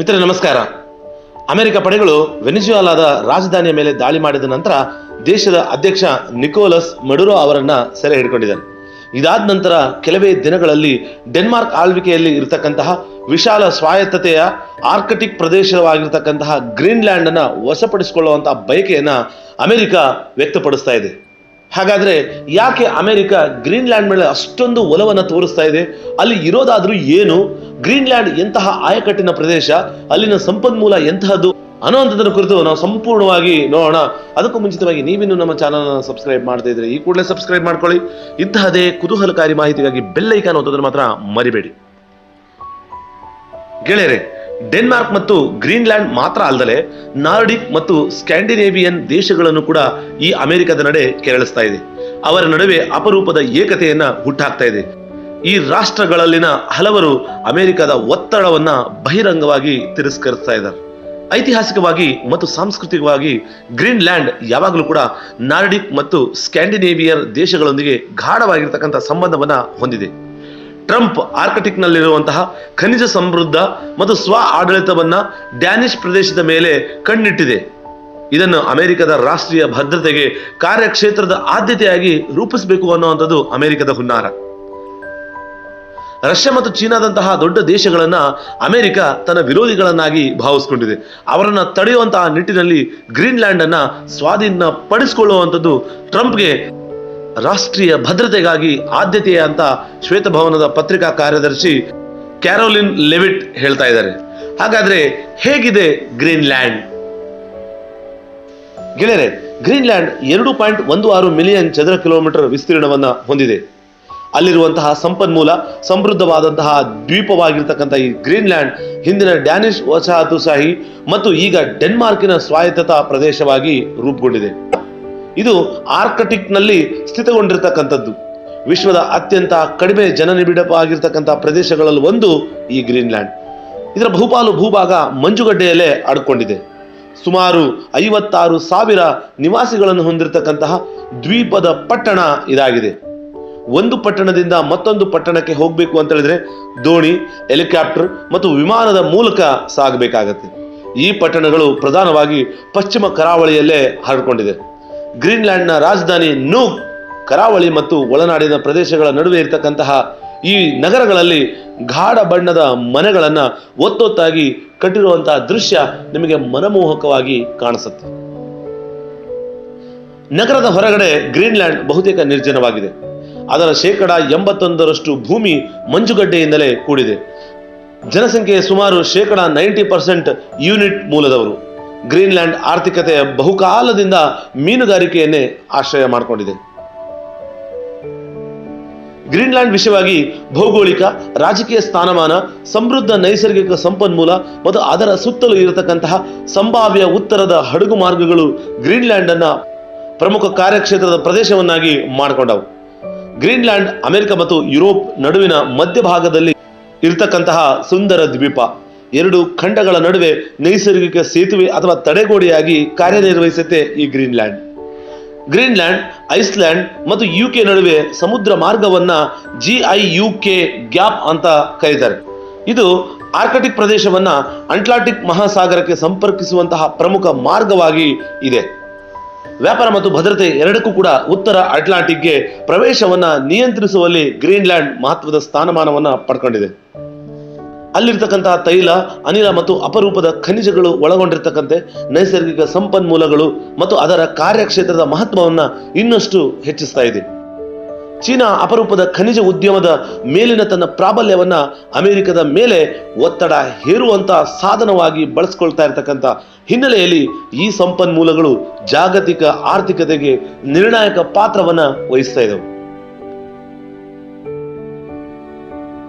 ಮಿತ್ರ ನಮಸ್ಕಾರ. ಅಮೆರಿಕ ಪಡೆಗಳು ವೆನಿಜುವಾಲಾದ ರಾಜಧಾನಿಯ ಮೇಲೆ ದಾಳಿ ಮಾಡಿದ ನಂತರ ದೇಶದ ಅಧ್ಯಕ್ಷ ನಿಕೋಲಸ್ ಮಡುರೋ ಅವರನ್ನ ಸೆರೆ ಹಿಡ್ಕೊಂಡಿದ್ದಾರೆ. ಇದಾದ ನಂತರ ಕೆಲವೇ ದಿನಗಳಲ್ಲಿ ಡೆನ್ಮಾರ್ಕ್ ಆಳ್ವಿಕೆಯಲ್ಲಿ ಇರತಕ್ಕಂತಹ ವಿಶಾಲ ಸ್ವಾಯತ್ತತೆಯ ಆರ್ಕಟಿಕ್ ಪ್ರದೇಶವಾಗಿರ್ತಕ್ಕಂತಹ ಗ್ರೀನ್ಲ್ಯಾಂಡ್ ಅನ್ನ ವಶಪಡಿಸಿಕೊಳ್ಳುವಂತಹ ಬಯಕೆಯನ್ನ ಅಮೆರಿಕ ವ್ಯಕ್ತಪಡಿಸ್ತಾ ಇದೆ. ಹಾಗಾದ್ರೆ ಯಾಕೆ ಅಮೆರಿಕ ಗ್ರೀನ್ಲ್ಯಾಂಡ್ ಮೇಲೆ ಅಷ್ಟೊಂದು ಒಲವನ್ನು ತೋರಿಸ್ತಾ ಇದೆ? ಅಲ್ಲಿ ಇರೋದಾದ್ರೂ ಏನು? ಗ್ರೀನ್ಲ್ಯಾಂಡ್ ಎಂತಹ ಆಯಕಟ್ಟಿನ ಪ್ರದೇಶ, ಅಲ್ಲಿನ ಸಂಪನ್ಮೂಲ ಎಂತಹದ್ದು ಅನ್ನುವಂಥದ್ದರ ಕುರಿತು ನಾವು ಸಂಪೂರ್ಣವಾಗಿ ನೋಡೋಣ. ಅದಕ್ಕೂ ಮುಂಚಿತವಾಗಿ ನೀವಿನ್ನು ನಮ್ಮ ಚಾನಲ್ ಸಬ್ಸ್ಕ್ರೈಬ್ ಮಾಡ್ತಾ ಇದ್ರೆ ಈ ಕೂಡಲೇ ಸಬ್ಸ್ಕ್ರೈಬ್ ಮಾಡ್ಕೊಳ್ಳಿ. ಇಂತಹದೇ ಕುತೂಹಲಕಾರಿ ಮಾಹಿತಿಗಾಗಿ ಬೆಲ್ ಐಕಾನ್ ಓದೋದನ್ನ ಮಾತ್ರ ಮರಿಬೇಡಿ. ಗೆಳೆಯರೆ ಡೆನ್ಮಾರ್ಕ್ ಮತ್ತು ಗ್ರೀನ್ಲ್ಯಾಂಡ್ ಮಾತ್ರ ಅಲ್ಲದೆ ನಾರ್ಡಿಕ್ ಮತ್ತು ಸ್ಕ್ಯಾಂಡಿನೇವಿಯನ್ ದೇಶಗಳನ್ನು ಕೂಡ ಈ ಅಮೆರಿಕದ ನಡೆ ಕೆರಳಿಸ್ತಾ ಇದೆ. ಅವರ ನಡುವೆ ಅಪರೂಪದ ಏಕತೆಯನ್ನ ಹುಟ್ಟಾಕ್ತಾ ಇದೆ. ಈ ರಾಷ್ಟ್ರಗಳಲ್ಲಿನ ಹಲವರು ಅಮೆರಿಕದ ಒತ್ತಡವನ್ನ ಬಹಿರಂಗವಾಗಿ ತಿರಸ್ಕರಿಸ್ತಾ ಇದ್ದಾರೆ. ಐತಿಹಾಸಿಕವಾಗಿ ಮತ್ತು ಸಾಂಸ್ಕೃತಿಕವಾಗಿ ಗ್ರೀನ್ಲ್ಯಾಂಡ್ ಯಾವಾಗಲೂ ಕೂಡ ನಾರ್ಡಿಕ್ ಮತ್ತು ಸ್ಕ್ಯಾಂಡಿನೇವಿಯರ್ ದೇಶಗಳೊಂದಿಗೆ ಗಾಢವಾಗಿರ್ತಕ್ಕಂಥ ಸಂಬಂಧವನ್ನ ಹೊಂದಿದೆ. ಟ್ರಂಪ್ ಆರ್ಕಟಿಕ್ನಲ್ಲಿರುವಂತಹ ಖನಿಜ ಸಮೃದ್ಧ ಮತ್ತು ಸ್ವ ಆಡಳಿತವನ್ನ ಡ್ಯಾನಿಶ್ ಪ್ರದೇಶದ ಮೇಲೆ ಕಣ್ಣಿಟ್ಟಿದೆ. ಇದನ್ನು ಅಮೆರಿಕದ ರಾಷ್ಟ್ರೀಯ ಭದ್ರತೆಗೆ ಕಾರ್ಯಕ್ಷೇತ್ರದ ಆದ್ಯತೆಯಾಗಿ ರೂಪಿಸಬೇಕು ಅನ್ನುವಂಥದ್ದು ಅಮೆರಿಕದ ಹುನ್ನಾರ. ರಷ್ಯಾ ಮತ್ತು ಚೀನಾದಂತಹ ದೊಡ್ಡ ದೇಶಗಳನ್ನ ಅಮೆರಿಕ ತನ್ನ ವಿರೋಧಿಗಳನ್ನಾಗಿ ಭಾವಿಸಿಕೊಂಡಿದೆ. ಅವರನ್ನ ತಡೆಯುವಂತಹ ನಿಟ್ಟಿನಲ್ಲಿ ಗ್ರೀನ್ಲ್ಯಾಂಡ್ ಅನ್ನ ಸ್ವಾಧೀನ ಪಡಿಸಿಕೊಳ್ಳುವಂಥದ್ದು ಟ್ರಂಪ್ಗೆ ರಾಷ್ಟ್ರೀಯ ಭದ್ರತೆಗಾಗಿ ಆದ್ಯತೆಯ ಅಂತ ಶ್ವೇತಭವನದ ಪತ್ರಿಕಾ ಕಾರ್ಯದರ್ಶಿ ಕ್ಯಾರೋಲಿನ್ ಲೆವಿಟ್ ಹೇಳ್ತಾ ಇದ್ದಾರೆ. ಹಾಗಾದ್ರೆ ಹೇಗಿದೆ ಗ್ರೀನ್ಲ್ಯಾಂಡ್? ಗೆಳೆಯರೆ, ಗ್ರೀನ್ಲ್ಯಾಂಡ್ ಎರಡು ಪಾಯಿಂಟ್ ಒಂದು ಆರು ಮಿಲಿಯನ್ ಚದರ ಕಿಲೋಮೀಟರ್ ವಿಸ್ತೀರ್ಣವನ್ನ ಹೊಂದಿದೆ. ಅಲ್ಲಿರುವಂತಹ ಸಂಪನ್ಮೂಲ ಸಮೃದ್ಧವಾದಂತಹ ದ್ವೀಪವಾಗಿರ್ತಕ್ಕಂಥ ಈ ಗ್ರೀನ್ಲ್ಯಾಂಡ್ ಹಿಂದಿನ ಡ್ಯಾನಿಶ್ ವಸಾಹತುಶಾಹಿ ಮತ್ತು ಈಗ ಡೆನ್ಮಾರ್ಕಿನ ಸ್ವಾಯತ್ತತಾ ಪ್ರದೇಶವಾಗಿ ರೂಪುಗೊಂಡಿದೆ. ಇದು ಆರ್ಕಟಿಕ್ನಲ್ಲಿ ಸ್ಥಿತಗೊಂಡಿರ್ತಕ್ಕಂಥದ್ದು. ವಿಶ್ವದ ಅತ್ಯಂತ ಕಡಿಮೆ ಜನನಿಬಿಡವಾಗಿರ್ತಕ್ಕಂಥ ಪ್ರದೇಶಗಳಲ್ಲಿ ಒಂದು ಈ ಗ್ರೀನ್ಲ್ಯಾಂಡ್. ಇದರ ಬಹುಪಾಲು ಭೂಭಾಗ ಮಂಜುಗಡ್ಡೆಯಲ್ಲೇ ಅಡ್ಕೊಂಡಿದೆ ಸುಮಾರು ಐವತ್ತಾರು ಸಾವಿರ ನಿವಾಸಿಗಳನ್ನು ಹೊಂದಿರತಕ್ಕಂತಹ ದ್ವೀಪದ ಪಟ್ಟಣ ಇದಾಗಿದೆ. ಒಂದು ಪಟ್ಟಣದಿಂದ ಮತ್ತೊಂದು ಪಟ್ಟಣಕ್ಕೆ ಹೋಗಬೇಕು ಅಂತ ಹೇಳಿದ್ರೆ ದೋಣಿ, ಹೆಲಿಕಾಪ್ಟರ್ ಮತ್ತು ವಿಮಾನದ ಮೂಲಕ ಸಾಗಬೇಕಾಗತ್ತೆ. ಈ ಪಟ್ಟಣಗಳು ಪ್ರಧಾನವಾಗಿ ಪಶ್ಚಿಮ ಕರಾವಳಿಯಲ್ಲೇ ಹರಡಿಕೊಂಡಿದೆ. ಗ್ರೀನ್ಲ್ಯಾಂಡ್ನ ರಾಜಧಾನಿ ನೂಕ್ ಕರಾವಳಿ ಮತ್ತು ಒಳನಾಡಿನ ಪ್ರದೇಶಗಳ ನಡುವೆ ಇರತಕ್ಕಂತಹ ಈ ನಗರಗಳಲ್ಲಿ ಗಾಢ ಬಣ್ಣದ ಮನೆಗಳನ್ನ ಒತ್ತೊತ್ತಾಗಿ ಕಟ್ಟಿರುವಂತಹ ದೃಶ್ಯ ನಿಮಗೆ ಮನಮೋಹಕವಾಗಿ ಕಾಣಿಸುತ್ತೆ. ನಗರದ ಹೊರಗಡೆ ಗ್ರೀನ್ಲ್ಯಾಂಡ್ ಬಹುತೇಕ ನಿರ್ಜನವಾಗಿದೆ. ಅದರ ಶೇಕಡ ಎಂಬತ್ತೊಂದರಷ್ಟು ಭೂಮಿ ಮಂಜುಗಡ್ಡೆಯಿಂದಲೇ ಕೂಡಿದೆ. ಜನಸಂಖ್ಯೆಯ ಸುಮಾರು ಶೇಕಡ ನೈಂಟಿ ಪರ್ಸೆಂಟ್ ಯೂನಿಟ್ ಮೂಲದವರು. ಗ್ರೀನ್ಲ್ಯಾಂಡ್ ಆರ್ಥಿಕತೆಯ ಬಹುಕಾಲದಿಂದ ಮೀನುಗಾರಿಕೆಯನ್ನೇ ಆಶ್ರಯ ಮಾಡಿಕೊಂಡಿದೆ. ಗ್ರೀನ್ಲ್ಯಾಂಡ್ ವಿಷಯವಾಗಿ ಭೌಗೋಳಿಕ, ರಾಜಕೀಯ ಸ್ಥಾನಮಾನ, ಸಮೃದ್ಧ ನೈಸರ್ಗಿಕ ಸಂಪನ್ಮೂಲ ಮತ್ತು ಅದರ ಸುತ್ತಲೂ ಇರತಕ್ಕಂತಹ ಸಂಭಾವ್ಯ ಉತ್ತರದ ಹಡಗು ಮಾರ್ಗಗಳು ಗ್ರೀನ್ಲ್ಯಾಂಡ್ ಅನ್ನ ಪ್ರಮುಖ ಕಾರ್ಯಕ್ಷೇತ್ರದ ಪ್ರದೇಶವನ್ನಾಗಿ ಮಾಡಿಕೊಂಡವು. ಗ್ರೀನ್ಲ್ಯಾಂಡ್ ಅಮೆರಿಕ ಮತ್ತು ಯುರೋಪ್ ನಡುವಿನ ಮಧ್ಯಭಾಗದಲ್ಲಿ ಇರತಕ್ಕಂತಹ ಸುಂದರ ದ್ವೀಪ. ಎರಡು ಖಂಡಗಳ ನಡುವೆ ನೈಸರ್ಗಿಕ ಸೇತುವೆ ಅಥವಾ ತಡೆಗೋಡೆಯಾಗಿ ಕಾರ್ಯನಿರ್ವಹಿಸುತ್ತೆ ಈ ಗ್ರೀನ್ಲ್ಯಾಂಡ್. ಗ್ರೀನ್ಲ್ಯಾಂಡ್, ಐಸ್ಲ್ಯಾಂಡ್ ಮತ್ತು ಯುಕೆ ನಡುವೆ ಸಮುದ್ರ ಮಾರ್ಗವನ್ನ G I U K gap ಅಂತ ಕರೀತಾರೆ. ಇದು ಆರ್ಕಟಿಕ್ ಪ್ರದೇಶವನ್ನ ಅಂಟ್ಲಾಂಟಿಕ್ ಮಹಾಸಾಗರಕ್ಕೆ ಸಂಪರ್ಕಿಸುವಂತಹ ಪ್ರಮುಖ ಮಾರ್ಗವಾಗಿ ಇದೆ. ವ್ಯಾಪಾರ ಮತ್ತು ಭದ್ರತೆ ಎರಡಕ್ಕೂ ಕೂಡ ಉತ್ತರ ಅಟ್ಲಾಂಟಿಕ್ಗೆ ಪ್ರವೇಶವನ್ನ ನಿಯಂತ್ರಿಸುವಲ್ಲಿ ಗ್ರೀನ್ಲ್ಯಾಂಡ್ ಮಹತ್ವದ ಸ್ಥಾನಮಾನವನ್ನ ಪಡ್ಕೊಂಡಿದೆ. ಅಲ್ಲಿರ್ತಕ್ಕಂತಹ ತೈಲ, ಅನಿಲ ಮತ್ತು ಅಪರೂಪದ ಖನಿಜಗಳು ಒಳಗೊಂಡಿರ್ತಕ್ಕಂತೆ ನೈಸರ್ಗಿಕ ಸಂಪನ್ಮೂಲಗಳು ಮತ್ತು ಅದರ ಕಾರ್ಯಕ್ಷೇತ್ರದ ಮಹತ್ವವನ್ನು ಇನ್ನಷ್ಟು ಹೆಚ್ಚಿಸ್ತಾ ಇದೆ. ಚೀನಾ ಅಪರೂಪದ ಖನಿಜ ಉದ್ಯಮದ ಮೇಲಿನ ತನ್ನ ಪ್ರಾಬಲ್ಯವನ್ನ ಅಮೆರಿಕದ ಮೇಲೆ ಒತ್ತಡ ಹೇರುವಂತ ಸಾಧನವಾಗಿ ಬಳಸ್ಕೊಳ್ತಾ ಇರತಕ್ಕಂಥ ಹಿನ್ನೆಲೆಯಲ್ಲಿ ಈ ಸಂಪನ್ಮೂಲಗಳು ಜಾಗತಿಕ ಆರ್ಥಿಕತೆಗೆ ನಿರ್ಣಾಯಕ ಪಾತ್ರವನ್ನ ವಹಿಸ್ತಾ ಇದ್ದವು.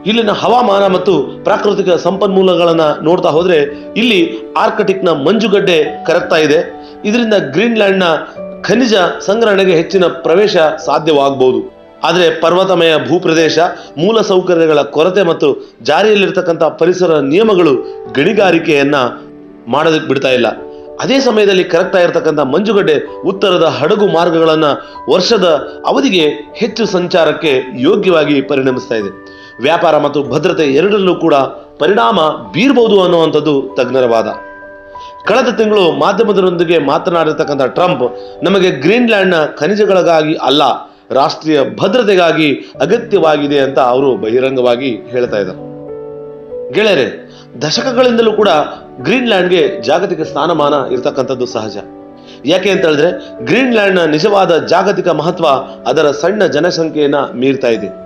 ಇಲ್ಲಿನ ಹವಾಮಾನ ಮತ್ತು ಪ್ರಾಕೃತಿಕ ಸಂಪನ್ಮೂಲಗಳನ್ನು ನೋಡ್ತಾ ಹೋದರೆ ಇಲ್ಲಿ ಆರ್ಕಟಿಕ್ನ ಮಂಜುಗಡ್ಡೆ ಕರಗ್ತಾ ಇದೆ. ಇದರಿಂದ ಗ್ರೀನ್ಲ್ಯಾಂಡ್ನ ಖನಿಜ ಸಂಗ್ರಹಣೆಗೆ ಹೆಚ್ಚಿನ ಪ್ರವೇಶ ಸಾಧ್ಯವಾಗಬಹುದು ಆದರೆ ಪರ್ವತಮಯ ಭೂಪ್ರದೇಶ, ಮೂಲ ಸೌಕರ್ಯಗಳ ಕೊರತೆ ಮತ್ತು ಜಾರಿಯಲ್ಲಿರ್ತಕ್ಕಂಥ ಪರಿಸರ ನಿಯಮಗಳು ಗಣಿಗಾರಿಕೆಯನ್ನ ಮಾಡೋದಕ್ಕೆ ಬಿಡ್ತಾ ಇಲ್ಲ. ಅದೇ ಸಮಯದಲ್ಲಿ ಕರಗ್ತಾ ಇರತಕ್ಕಂಥ ಮಂಜುಗಡ್ಡೆ ಉತ್ತರದ ಹಡಗು ಮಾರ್ಗಗಳನ್ನು ವರ್ಷದ ಅವಧಿಗೆ ಹೆಚ್ಚು ಸಂಚಾರಕ್ಕೆ ಯೋಗ್ಯವಾಗಿ ಪರಿಣಮಿಸ್ತಾ ಇದೆ. ವ್ಯಾಪಾರ ಮತ್ತು ಭದ್ರತೆ ಎರಡರಲ್ಲೂ ಕೂಡ ಪರಿಣಾಮ ಬೀರಬಹುದು ಅನ್ನುವಂಥದ್ದು ತಜ್ಞರ ವಾದ ಕಳೆದ ತಿಂಗಳು ಮಾಧ್ಯಮದರೊಂದಿಗೆ ಮಾತನಾಡಿರ್ತಕ್ಕಂಥ ಟ್ರಂಪ್ ನಮಗೆ ಗ್ರೀನ್ಲ್ಯಾಂಡ್ನ ಖನಿಜಗಳಿಗಾಗಿ ಅಲ್ಲ, ರಾಷ್ಟ್ರೀಯ ಭದ್ರತೆಗಾಗಿ ಅಗತ್ಯವಾಗಿದೆ ಅಂತ ಅವರು ಬಹಿರಂಗವಾಗಿ ಹೇಳ್ತಾ ಇದ್ದಾರೆ. ಗೆಳೆಯರೆ, ದಶಕಗಳಿಂದಲೂ ಕೂಡ ಗ್ರೀನ್ಲ್ಯಾಂಡ್ಗೆ ಜಾಗತಿಕ ಸ್ಥಾನಮಾನ ಇರತಕ್ಕಂಥದ್ದು ಸಹಜ. ಯಾಕೆ ಅಂತ ಹೇಳಿದ್ರೆ, ಗ್ರೀನ್ಲ್ಯಾಂಡ್ನ ನಿಜವಾದ ಜಾಗತಿಕ ಮಹತ್ವ ಅದರ ಸಣ್ಣ ಜನಸಂಖ್ಯೆಯನ್ನ ಮೀರ್ತಾ ಇದೆ.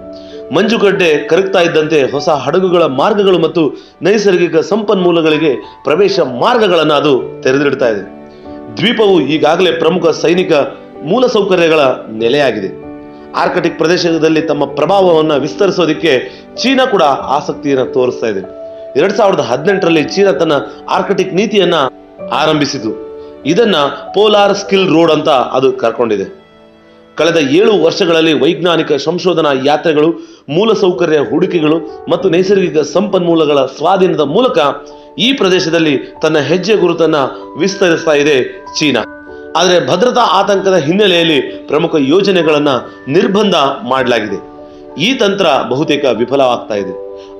ಮಂಜುಗಡ್ಡೆ ಕರಗ್ತಾ ಇದ್ದಂತೆ ಹೊಸ ಹಡಗುಗಳ ಮಾರ್ಗಗಳು ಮತ್ತು ನೈಸರ್ಗಿಕ ಸಂಪನ್ಮೂಲಗಳಿಗೆ ಪ್ರವೇಶ ಮಾರ್ಗಗಳನ್ನು ಅದು ತೆರೆದಿಡ್ತಾ ಇದೆ. ದ್ವೀಪವು ಈಗಾಗಲೇ ಪ್ರಮುಖ ಸೈನಿಕ ಮೂಲಸೌಕರ್ಯಗಳ ನೆಲೆಯಾಗಿದೆ. ಆರ್ಕಟಿಕ್ ಪ್ರದೇಶದಲ್ಲಿ ತಮ್ಮ ಪ್ರಭಾವವನ್ನು ವಿಸ್ತರಿಸೋದಕ್ಕೆ ಚೀನಾ ಕೂಡ ಆಸಕ್ತಿಯನ್ನು ತೋರಿಸ್ತಾ ಇದೆ. ಎರಡ್ ಸಾವಿರದ ಹದಿನೆಂಟರಲ್ಲಿ ಚೀನಾ ತನ್ನ ಆರ್ಕಟಿಕ್ ನೀತಿಯನ್ನ ಆರಂಭಿಸಿತು. ಇದನ್ನ ಪೋಲಾರ್ ಸ್ಕಿಲ್ ರೋಡ್ ಅಂತ ಅದು ಕರ್ಕೊಂಡಿದೆ. ಕಳೆದ ಏಳು ವರ್ಷಗಳಲ್ಲಿ ವೈಜ್ಞಾನಿಕ ಸಂಶೋಧನಾ ಯಾತ್ರೆಗಳು ಮೂಲಸೌಕರ್ಯ ಹೂಡಿಕೆಗಳು ಮತ್ತು ನೈಸರ್ಗಿಕ ಸಂಪನ್ಮೂಲಗಳ ಸ್ವಾಧೀನದ ಮೂಲಕ ಈ ಪ್ರದೇಶದಲ್ಲಿ ತನ್ನ ಹೆಜ್ಜೆ ಗುರುತನ್ನ ವಿಸ್ತರಿಸ್ತಾ ಇದೆ ಚೀನಾ. ಆದರೆ ಭದ್ರತಾ ಆತಂಕದ ಹಿನ್ನೆಲೆಯಲ್ಲಿ ಪ್ರಮುಖ ಯೋಜನೆಗಳನ್ನು ನಿರ್ಬಂಧ ಮಾಡಲಾಗಿದೆ. ಈ ತಂತ್ರ ಬಹುತೇಕ ವಿಫಲವಾಗ್ತಾ ಇದೆ.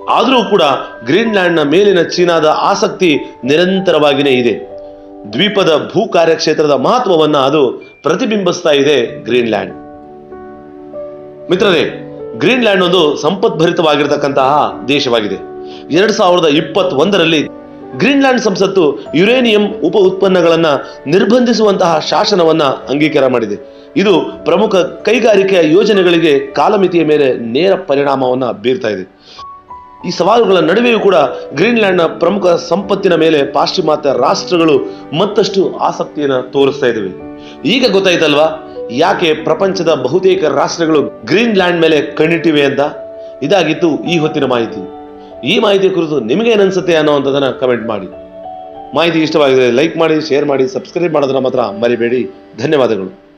ಆದರೂ ಕೂಡ ಗ್ರೀನ್ಲ್ಯಾಂಡ್ನ ಮೇಲಿನ ಚೀನಾದ ಆಸಕ್ತಿ ನಿರಂತರವಾಗಿಯೇ ಇದೆ. ದ್ವೀಪದ ಭೂ ಕಾರ್ಯಕ್ಷೇತ್ರದ ಮಹತ್ವವನ್ನ ಅದು ಪ್ರತಿಬಿಂಬಿಸ್ತಾ ಇದೆ ಗ್ರೀನ್ಲ್ಯಾಂಡ್. ಮಿತ್ರರೇ, ಗ್ರೀನ್ಲ್ಯಾಂಡ್ ಒಂದು ಸಂಪದ್ಭರಿತವಾಗಿರತಕ್ಕಂತಹ ದೇಶವಾಗಿದೆ. ಎರಡ್ ಸಾವಿರದ ಇಪ್ಪತ್ತ್ ಒಂದರಲ್ಲಿ ಗ್ರೀನ್ಲ್ಯಾಂಡ್ ಸಂಸತ್ತು ಯುರೇನಿಯಂ ಉಪ ಉತ್ಪನ್ನಗಳನ್ನು ನಿರ್ಬಂಧಿಸುವಂತಹ ಶಾಸನವನ್ನ ಅಂಗೀಕಾರ ಮಾಡಿದೆ. ಇದು ಪ್ರಮುಖ ಕೈಗಾರಿಕೆಯ ಯೋಜನೆಗಳಿಗೆ ಕಾಲಮಿತಿಯ ಮೇಲೆ ನೇರ ಪರಿಣಾಮವನ್ನು ಬೀರ್ತಾ ಇದೆ. ಈ ಸವಾಲುಗಳ ನಡುವೆಯೂ ಕೂಡ ಗ್ರೀನ್ಲ್ಯಾಂಡ್ನ ಪ್ರಮುಖ ಸಂಪತ್ತಿನ ಮೇಲೆ ಪಾಶ್ಚಿಮಾತ್ಯ ರಾಷ್ಟ್ರಗಳು ಮತ್ತಷ್ಟು ಆಸಕ್ತಿಯನ್ನು ತೋರಿಸ್ತಾ ಇದ್ದಾವೆ ಈಗ ಗೊತ್ತಾಯ್ತಲ್ವಾ? ಯಾಕೆ ಪ್ರಪಂಚದ ಬಹುತೇಕ ರಾಷ್ಟ್ರಗಳು ಗ್ರೀನ್ಲ್ಯಾಂಡ್ ಮೇಲೆ ಕಣ್ಣಿಟ್ಟಿವೆ ಅಂತ? ಇದಾಗಿತ್ತು ಈ ಹೊತ್ತಿನ ಮಾಹಿತಿ. ಈ ಮಾಹಿತಿ ಕುರಿತು ನಿಮಗೆ ಏನನ್ಸುತ್ತೆ ಅನ್ನೋವಂಥದ್ದನ್ನು ಕಮೆಂಟ್ ಮಾಡಿ. ಮಾಹಿತಿ ಇಷ್ಟವಾಗಿದೆ ಲೈಕ್ ಮಾಡಿ ಶೇರ್ ಮಾಡಿ ಸಬ್ಸ್ಕ್ರೈಬ್ ಮಾಡೋದನ್ನ ಮಾತ್ರ ಮರಿಬೇಡಿ. ಧನ್ಯವಾದಗಳು.